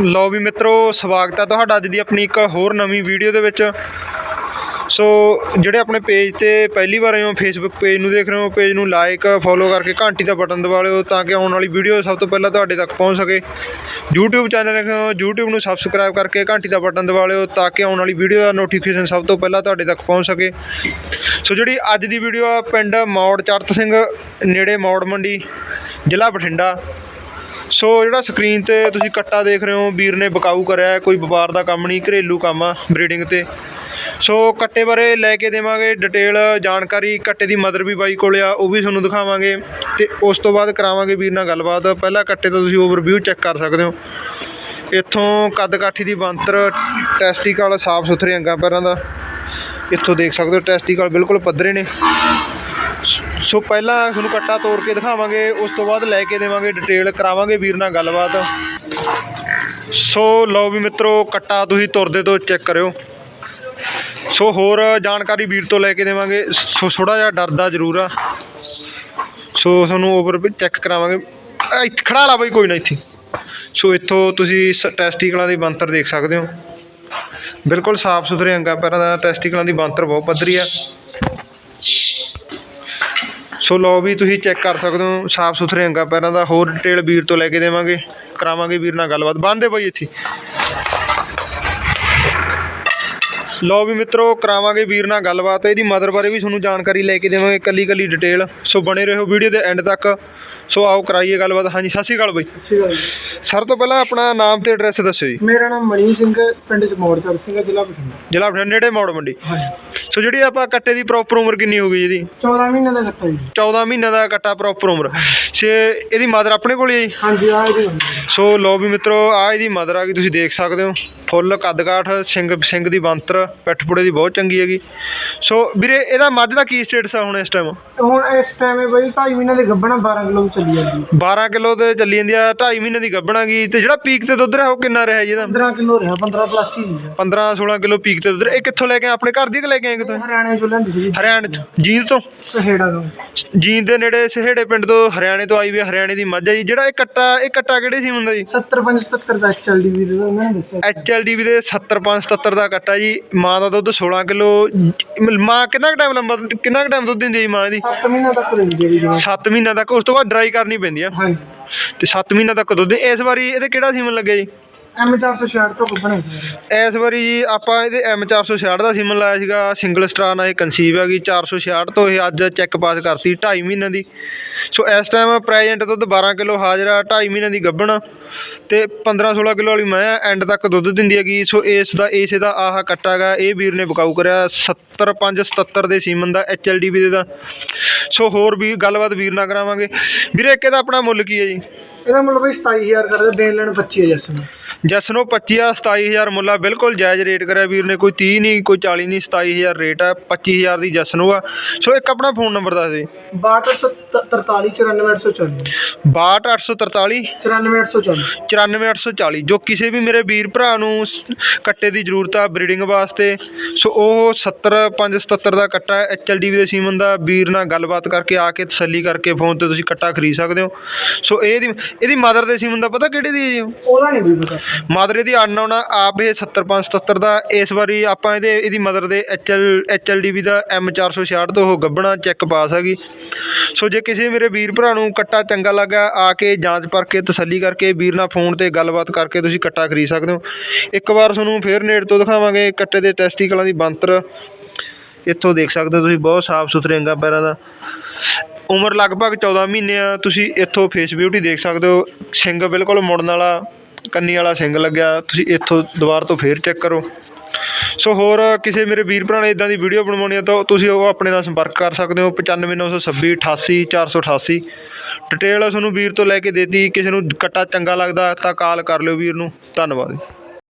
ਲਓ ਵੀ ਮਿੱਤਰੋ, ਸਵਾਗਤ ਹੈ ਤੁਹਾਡਾ ਅੱਜ ਦੀ ਆਪਣੀ ਇੱਕ ਹੋਰ ਨਵੀਂ ਵੀਡੀਓ ਦੇ ਵਿੱਚ। ਸੋ, ਜਿਹੜੇ ਆਪਣੇ ਪੇਜ ਤੇ ਪਹਿਲੀ ਵਾਰ ਆਏ ਹੋ ਫੇਸਬੁੱਕ ਪੇਜ ਨੂੰ ਦੇਖ ਰਹੇ ਹੋ, ਪੇਜ ਨੂੰ ਲਾਈਕ ਫੋਲੋ ਕਰਕੇ ਘੰਟੀ ਦਾ ਬਟਨ ਦਬਾ ਲਿਓ ਤਾਂ ਕਿ ਆਉਣ ਵਾਲੀ ਵੀਡੀਓ ਸਭ ਤੋਂ ਪਹਿਲਾਂ ਤੁਹਾਡੇ ਤੱਕ ਪਹੁੰਚ ਸਕੇ। YouTube ਚੈਨਲ ਦੇਖ ਰਹੇ ਹੋ, YouTube ਨੂੰ ਸਬਸਕ੍ਰਾਈਬ ਕਰਕੇ ਘੰਟੀ ਦਾ ਬਟਨ ਦਬਾ ਲਿਓ ਤਾਂ ਕਿ ਆਉਣ ਵਾਲੀ ਵੀਡੀਓ ਦਾ ਨੋਟੀਫਿਕੇਸ਼ਨ ਸਭ ਤੋਂ ਪਹਿਲਾਂ ਤੁਹਾਡੇ ਤੱਕ ਪਹੁੰਚ ਸਕੇ। ਸੋ, ਜਿਹੜੀ ਅੱਜ ਦੀ ਵੀਡੀਓ ਆ, ਪਿੰਡ ਮੌੜ ਚਰਤ ਸਿੰਘ, ਨੇੜੇ ਮੌੜ ਮੰਡੀ, ਜ਼ਿਲ੍ਹਾ ਬਠਿੰਡਾ। ਸੋ ਜਿਹੜਾ ਸਕਰੀਨ ਤੇ ਤੁਸੀਂ ਕੱਟਾ ਦੇਖ ਰਹੇ ਹੋ, ਵੀਰ ਨੇ ਬਕਾਊ ਕਰਿਆ ਕੋਈ ਵਪਾਰ ਦਾ ਕੰਮ ਨਹੀਂ, ਘਰੇਲੂ ਕੰਮ ਆ ਬਰੀਡਿੰਗ ਤੇ। ਸੋ ਕੱਟੇ ਬਾਰੇ ਲੈ ਕੇ ਦੇਵਾਂਗੇ ਡਿਟੇਲ ਜਾਣਕਾਰੀ, ਕੱਟੇ ਦੀ ਮਦਰ ਵੀ ਬਾਈ ਕੋਲ ਆ, ਉਹ ਵੀ ਤੁਹਾਨੂੰ ਦਿਖਾਵਾਂਗੇ ਤੇ ਉਸ ਤੋਂ ਬਾਅਦ ਕਰਾਵਾਂਗੇ ਵੀਰ ਨਾਲ ਗੱਲਬਾਤ। ਪਹਿਲਾਂ ਕੱਟੇ ਦਾ ਤੁਸੀਂ ਓਵਰਵਿਊ ਚੈੱਕ ਕਰ ਸਕਦੇ ਹੋ। ਇੱਥੋਂ ਕੱਦ ਕਾਠੀ ਦੀ ਬੰਤਰ ਟੈਸਟੀਕਲ ਸਾਫ਼ ਸੁਥਰੇ ਅੰਗਾਂ, ਪੈਰਾਂ ਦਾ। ਇੱਥੋਂ ਦੇਖ ਸਕਦੇ ਹੋ ਟੈਸਟੀਕਲ ਬਿਲਕੁਲ ਪੱਧਰੇ ਨੇ। ਸੋ ਪਹਿਲਾਂ ਤੁਹਾਨੂੰ ਕੱਟਾ ਤੋੜ ਕੇ ਦਿਖਾਵਾਂਗੇ, ਉਸ ਤੋਂ ਬਾਅਦ ਲੈ ਕੇ ਦੇਵਾਂਗੇ ਡਿਟੇਲ ਕਰਾਵਾਂਗੇ ਵੀਰ ਨਾਲ ਗੱਲਬਾਤ। ਸੋ ਲਓ ਵੀ ਮਿੱਤਰੋ ਕੱਟਾ ਤੁਸੀਂ ਤੁਰਦੇ ਤੋਂ ਚੈੱਕ ਕਰਿਓ। ਸੋ ਹੋਰ ਜਾਣਕਾਰੀ ਵੀਰ ਤੋਂ ਲੈ ਕੇ ਦੇਵਾਂਗੇ। ਸੋ ਥੋੜਾ ਜਿਹਾ ਡਰਦਾ ਜ਼ਰੂਰ ਆ। ਸੋ ਤੁਹਾਨੂੰ ਓਵਰ ਵੀ ਚੈੱਕ ਕਰਾਵਾਂਗੇ। ਇੱਥੇ ਖੜਾ ਲਾ ਬਈ, ਕੋਈ ਨਾ ਇੱਥੇ। ਸੋ ਇੱਥੋਂ ਤੁਸੀਂ ਸ- ਟੈਸਟੀਕਲਾਂ ਦੀ ਬੰਤਰ ਦੇਖ ਸਕਦੇ ਹੋ। ਬਿਲਕੁਲ ਸਾਫ਼ ਸੁਥਰੇ ਅੰਗਾਂ ਪੈਰਾਂ ਦਾ ਟੈਸਟੀਕਲਾਂ ਦੀ ਬੰਤਰ ਬਹੁਤ ਪੱਧਰੀ ਆ। ਸੋ ਲਓ ਵੀ ਤੁਸੀਂ ਚੈੱਕ ਕਰ ਸਕਦੇ ਹੋ ਸਾਫ਼ ਸੁਥਰੇ ਅੰਗਾਂ ਪੈਰਾਂ ਦਾ ਹੋਰ ਡਿਟੇਲ ਵੀਰ ਤੋਂ ਲੈ ਕੇ ਦੇਵਾਂਗੇ ਕਰਾਵਾਂਗੇ ਵੀਰ ਨਾਲ ਗੱਲਬਾਤ। ਬੰਦੇ ਬਾਈ ਇੱਥੇ। ਲਓ ਵੀ ਮਿੱਤਰੋ ਕਰਾਵਾਂਗੇ ਵੀਰ ਨਾਲ ਗੱਲਬਾਤ ਇਹਦੀ ਮਦਰ ਬਾਰੇ ਵੀ ਤੁਹਾਨੂੰ ਜਾਣਕਾਰੀ ਲੈ ਕੇ ਦੇਵਾਂਗੇ ਕੱਲੀ ਕੱਲੀ ਡਿਟੇਲ ਸੋ ਬਣੇ ਰਹੋ ਵੀਡੀਓ ਦੇ ਐਂਡ ਤੱਕ। ਸੋ ਆਓ ਕਰਾਈਏ ਗੱਲਬਾਤ। ਹਾਂਜੀ ਸਤਿ ਸ਼੍ਰੀ ਅਕਾਲ ਬਾਈ। ਸਤਿ ਸ਼੍ਰੀ ਅਕਾਲ। ਸਰ ਤੋਂ ਪਹਿਲਾਂ ਆਪਣਾ ਨਾਮ ਤੇ ਐਡਰੈਸ ਦੱਸਿਓ ਜੀ। ਮੇਰਾ ਨਾਮ ਮਣੀ ਸਿੰਘ ਪਿੰਡ ਚਮੌੜਚਰ ਸਿੰਘ ਜ਼ਿਲ੍ਹਾ ਬਠਿੰਡਾ। ਜ਼ਿਲ੍ਹਾ ਬਠਿੰਡਾ ਨੇੜੇ ਮੌੜ ਮੰਡੀ। ਹਾਂਜੀ। ਸੋ ਜਿਹੜੀ ਆਪਾਂ ਕੱਟੇ ਦੀ ਪ੍ਰੋਪਰ ਉਮਰ ਕਿੰਨੀ ਹੋ ਗਈ ਇਹਦੀ? 14 ਮਹੀਨੇ ਦਾ ਕੱਟਾ ਜੀ। 14 ਮਹੀਨੇ ਦਾ ਕੱਟਾ ਪ੍ਰੋਪਰ ਉਮਰ। ਛੇ ਇਹਦੀ ਮਦਰ ਆਪਣੇ ਕੋਲ ਹੀ ਹੈ ਜੀ? ਹਾਂਜੀ ਆ ਇਹਦੀ। ਸੋ ਲੋ ਵੀ ਮਿੱਤਰੋ ਆ ਇਹਦੀ ਮਦਰ ਆ ਗਈ ਤੁਸੀਂ ਦੇਖ ਸਕਦੇ ਹੋ। ਫੁੱਲ ਕੱਦ ਕਾਠ ਸਿੰਘ ਸਿੰਘ ਦੀ ਬੰਤਰ ਪਿੱਠ ਪੁੜੇ ਦੀ ਬਹੁਤ ਚੰਗੀ ਹੈਗੀ। ਸੋ ਵੀਰੇ ਇਹਦਾ ਮੱਝ ਦਾ ਕੀ ਸਟੇਟਸ ਆ ਹੁਣ ਇਸ ਟਾਈਮ ਹੁਣ ਇਸ ਟਾਈਮ ਹੈ ਬਈ 2.5 ਮਹੀਨੇ ਦੇ ਗੱਭਣਾ 12 ਕਿਲੋ ਚੱਲੀ ਜਾਂਦੀ ਹੈ। 12 ਕਿਲੋ ਤੇ ਚੱਲੀ ਜਾਂਦੀ ਆ 2.5 ਮਹੀਨੇ ਦੀ ਗੱਭਣ ਗਈ ਤੇ ਜਿਹੜਾ ਪੀਕ ਤੇ ਦੁੱਧ ਰਿਹਾ ਉਹ ਕਿੰਨਾ ਰਿਹਾ ਜੀ ਇਹਦਾ? 15 ਕਿਲੋ ਰਿਹਾ 15 ਪਲੱਸ ਹੀ ਸੀ 15 16 ਕਿਲੋ ਪੀਕ ਤੇ ਦੁੱਧ। ਇਹ ਕਿੱਥੋਂ ਲੈ ਕੇ? ਆਪਣੇ ਘਰ ਦੀ ਕਿ ਲੈ ਕੇ ਆਏ ਕਿਤੋਂ ਹਰਿਆਣੇ ਚੋਂ ਲੈਂਦੀ ਸੀ ਹਰਿਆਣੇ ਤੋਂ ਜੀਂਦ ਤੋਂ? ਸਹੇੜਾ ਤੋਂ। ਜੀਂਦ ਦੇ ਨੇੜੇ ਸਹੇੜੇ ਪਿੰਡ ਤੋਂ ਹਰਿਆਣੇ ਤੋਂ ਆਈ ਵੀ ਹਰਿਆਣੇ ਦੀ ਮੱਝ ਆ ਜੀ। ਜਿਹੜਾ ਇਹ ਕੱਟਾ ਇਹ ਕੱਟਾ ਕਿਹੜੇ ਸੀ ਹੁੰਦਾ ਜੀ 70 75 ਦਾ ਚੱਲਦੀ ਵੀ ਉਹਨਾਂ ਨੇ ਦੱਸਿਆ। ਐਚਐਲਡੀਵੀ ਦੇ 7577 ਦਾ ਕੱਟਾ ਜੀ। ਮਾਂ ਦਾ ਦੁੱਧ 16 ਕਿਲੋ ਮਾਂ ਕਿੰਨਾ ਕੁ ਟਾਈਮ ਲੰਬਾ ਕਿੰਨਾ ਕੁ ਟਾਈਮ ਦੁੱਧ ਦਿੰਦੀ ਹੈ ਜੀ ਮਾਂ ਇਹਦੀ? 7 ਮਹੀਨੇ ਤੱਕ ਦਿੰਦੀ ਹੈ ਜੀ ਜਵਾਨ 7 ਮਹੀਨਾ ਤੱਕ ਉਸ ਤੋਂ ਬਾਅਦ ਡਰਾਈ ਕਰਨੀ ਪੈਂਦੀ ਆ। ਹਾਂਜੀ। ਤੇ 7 ਮਹੀਨਾ ਤੱਕ ਦੁੱਧ ਇਸ ਵਾਰੀ ਇਹਦੇ ਕਿਹੜਾ ਸੀਮਨ ਲੱਗਿਆ ਜੀ? ਐਮ 466 ਤੋਂ ਗੱਭਣਾ ਸੀ ਇਸ ਵਾਰੀ ਜੀ ਆਪਾਂ ਇਹਦੇ M466 ਦਾ ਸੀਮਨ ਲਾਇਆ ਸੀਗਾ ਸਿੰਗਲ ਸਟਾਰ ਨਾਲ ਇਹ ਕਨਸੀਵ ਹੈਗੀ 466 ਤੋਂ ਇਹ ਅੱਜ ਚੈੱਕ ਪਾਸ ਕਰਤੀ 2.5 ਮਹੀਨਿਆਂ ਦੀ। ਸੋ ਇਸ ਟਾਈਮ ਪ੍ਰੈਜ਼ੈਂਟ ਦੁੱਧ 12 ਕਿਲੋ ਹਾਜ਼ਰ ਆ 2.5 ਮਹੀਨਿਆਂ ਦੀ ਗੱਭਣ। ਤੇ 15 16 ਕਿਲੋ ਵਾਲੀ ਮੈਂ ਐਂਡ ਤੱਕ ਦੁੱਧ ਦਿੰਦੀ ਹੈਗੀ। ਸੋ ਇਸ ਦਾ ਇਸ ਦਾ ਆਹ ਕੱਟਾ ਹੈਗਾ ਇਹ ਵੀਰ ਨੇ ਬਕਾਊ ਕਰਿਆ 75 77 ਦੇ ਸੀਮਨ ਦਾ HLDB ਦੇ ਦਾ। ਸੋ ਹੋਰ ਵੀ ਗੱਲਬਾਤ ਵੀਰ ਨਾਲ ਕਰਾਵਾਂਗੇ। ਵੀਰੇ ਇੱਕ ਇਹਦਾ ਆਪਣਾ ਮੁੱਲ ਕੀ ਹੈ ਜੀ? ਇਹਦਾ ਮਤਲਬ ਬਈ 27000 ਕਰਦੇ ਦੇਣ ਲੈਣ 25 ਹੈ ਜੱਸ ਨੂੰ ਜਸ ਨੂੰ 25 ਆ 27000 ਮੁੱਲਾ ਬਿਲਕੁਲ ਜਾਇਜ਼ ਰੇਟ ਕਰਿਆ। ਵੀਰ ਨੇ ਕੋਈ 30 ਨਹੀਂ ਕੋਈ 40 ਨਹੀਂ 27000 ਰੇਟ ਆ 25000 ਦੀ ਜਸ ਨੂੰ ਆ। ਸੋ ਇੱਕ ਆਪਣਾ ਫੋਨ ਨੰਬਰ ਦੱਸ ਦੇ। 6243 94840 62843 94840 94840 ਜੋ ਕਿਸੇ ਵੀ ਮੇਰੇ ਵੀਰ ਭਰਾ ਨੂੰ ਕੱਟੇ ਦੀ ਜ਼ਰੂਰਤ ਆ ਬਰੀਡਿੰਗ ਵਾਸਤੇ। ਸੋ ਉਹ 70 577 ਦਾ ਕੱਟਾ ਐਚਐਲਡੀਵੀ ਦੇ ਸੀਮਨ ਦਾ। ਵੀਰ ਨਾਲ ਗੱਲਬਾਤ ਕਰਕੇ ਆ ਕੇ ਤਸੱਲੀ ਕਰਕੇ ਫੋਨ ਤੇ ਤੁਸੀਂ ਕੱਟਾ ਖਰੀਦ ਸਕਦੇ ਹੋ। ਸੋ ਇਹਦੀ ਇਹਦੀ ਮਦਰ ਦੇ ਸੀਮਨ ਦਾ ਪਤਾ ਕਿਹੜੀ ਦੀ ਹੈ ਜੀ ਉਹ? ਉਹਦਾ ਨਹੀਂ ਵੀ ਪਤਾ। ਮਦਰ ਇਹਦੀ ਅਨਨੋਨ ਆ, ਆਪ ਇਹ 7577 ਦਾ, ਇਸ ਵਾਰੀ ਆਪਾਂ ਇਹਦੇ, ਇਹਦੀ ਮਦਰ ਦੇ H L H L D HLDV ਦਾ M466 ਤੋਂ ਉਹ ਗੱਬਣਾ ਚੈੱਕ ਪਾਸ ਹੈਗੀ ਸੋ ਜੇ ਕਿਸੇ ਮੇਰੇ ਵੀਰ ਭਰਾ ਨੂੰ ਕੱਟਾ ਚੰਗਾ ਲੱਗਾ, ਆ ਕੇ ਜਾਂਚ ਪਰਖ ਕੇ ਤਸੱਲੀ ਕਰਕੇ ਵੀਰ ਨਾਲ ਫੋਨ ਤੇ ਗੱਲਬਾਤ ਕਰਕੇ ਤੁਸੀਂ ਕੱਟਾ ਖਰੀਦ ਸਕਦੇ ਹੋ। ਇੱਕ ਵਾਰ ਤੁਹਾਨੂੰ ਫੇਰ ਨੇੜ ਤੋਂ ਦਿਖਾਵਾਂਗੇ ਕੱਟੇ ਦੇ ਟੈਸਟੀਕਲਾਂ ਦੀ ਬੰਤਰ ਇੱਥੋਂ ਦੇਖ ਸਕਦੇ ਹੋ ਤੁਸੀਂ, ਬਹੁਤ ਸਾਫ਼ ਸੁਥਰੇ ਅੰਗਾਂ ਪੈਰਾਂ ਦਾ। ਉਮਰ ਲਗਭਗ 14 ਮਹੀਨੇ ਆ ਤੁਸੀਂ ਇੱਥੋਂ ਫੇਸ ਬਿਊਟੀ ਦੇਖ ਸਕਦੇ ਹੋ। ਸਿੰਘ ਬਿਲਕੁਲ ਮੁੜਨ ਵਾਲਾ ਕੰਨੀ ਵਾਲਾ ਸਿੰਘ ਲੱਗਿਆ, ਤੁਸੀਂ ਇੱਥੋਂ ਦੁਬਾਰਾ ਤੋਂ ਫੇਰ ਚੈੱਕ ਕਰੋ। ਸੋ ਹੋਰ ਕਿਸੇ ਮੇਰੇ ਵੀਰ ਭਰਾ ਨੇ ਇਦਾਂ ਦੀ ਵੀਡੀਓ ਬਣਵਾਉਣੀ ਹੈ ਤਾਂ ਤੁਸੀਂ ਉਹ ਆਪਣੇ ਨਾਲ ਸੰਪਰਕ ਕਰ ਸਕਦੇ ਹੋ 95926 88488 ਡਿਟੇਲ ਤੁਹਾਨੂੰ ਵੀਰ ਤੋਂ ਲੈ ਕੇ ਦੇਤੀ, ਕਿਸੇ ਨੂੰ ਕੱਟਾ ਚੰਗਾ ਲੱਗਦਾ ਤਾਂ ਕਾਲ ਕਰ ਲਿਓ ਵੀਰ ਨੂੰ। ਧੰਨਵਾਦ।